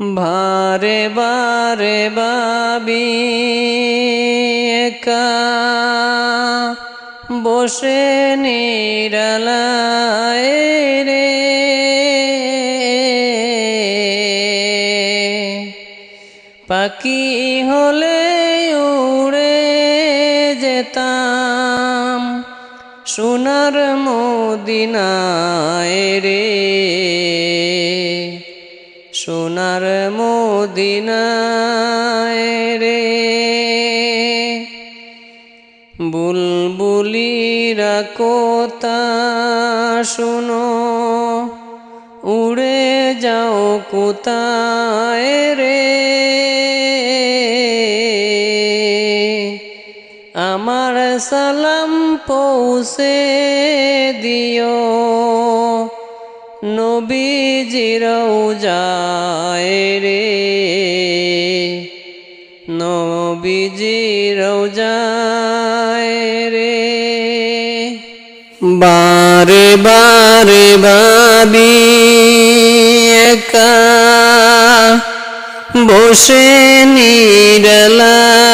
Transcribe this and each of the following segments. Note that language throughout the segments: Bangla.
ভারে বারে বাবি বসে নিরালায় রে। পাখি হলে উড়ে যেতাম সোনার মদিনায় রে। সোনার মদিনায় রে। বুলবুলিরা কোতা শুনো উড়ে যাও কোথায় রে। আমার সালাম পৌঁছে দিও। নবীজির যায় রে। নবীজির যায় রে। বারে বারে ভাবি একা। বসে নিরলায়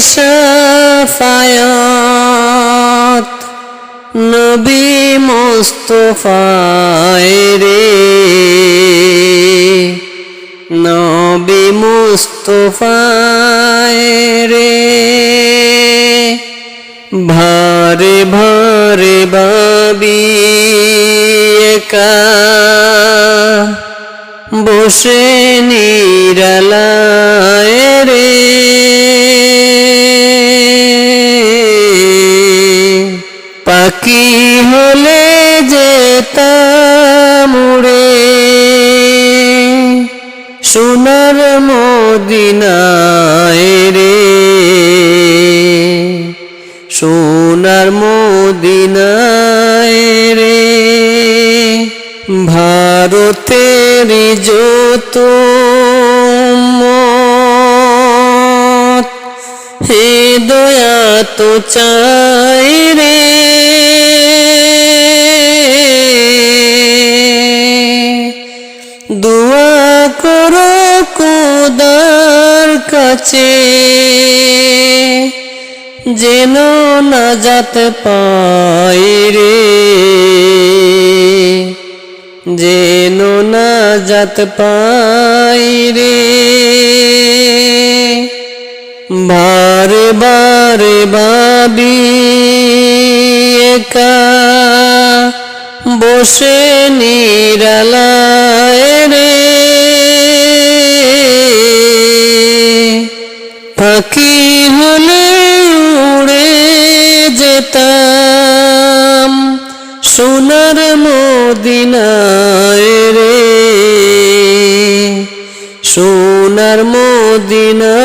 সাফায়াত নবী মোস্তফায় রে। নবী মোস্তফায় রে। ভারে ভারে বাবি একা বসে নিরালায় রে। পাখি হলে যেতাম উড়ে সোনার মদিনায় রে। সোনার মদিনায় রে। ভারতের যত হে দয়া তো চাই রে। দোয়া করো কোদার কাছে, যেন না যাতে পাই রে। যেন না যাত পাই রে। বারে বারে বাবি একা বসে নিরালায় যেতাম সোনার মদিনায় রে। সোনার মদিনা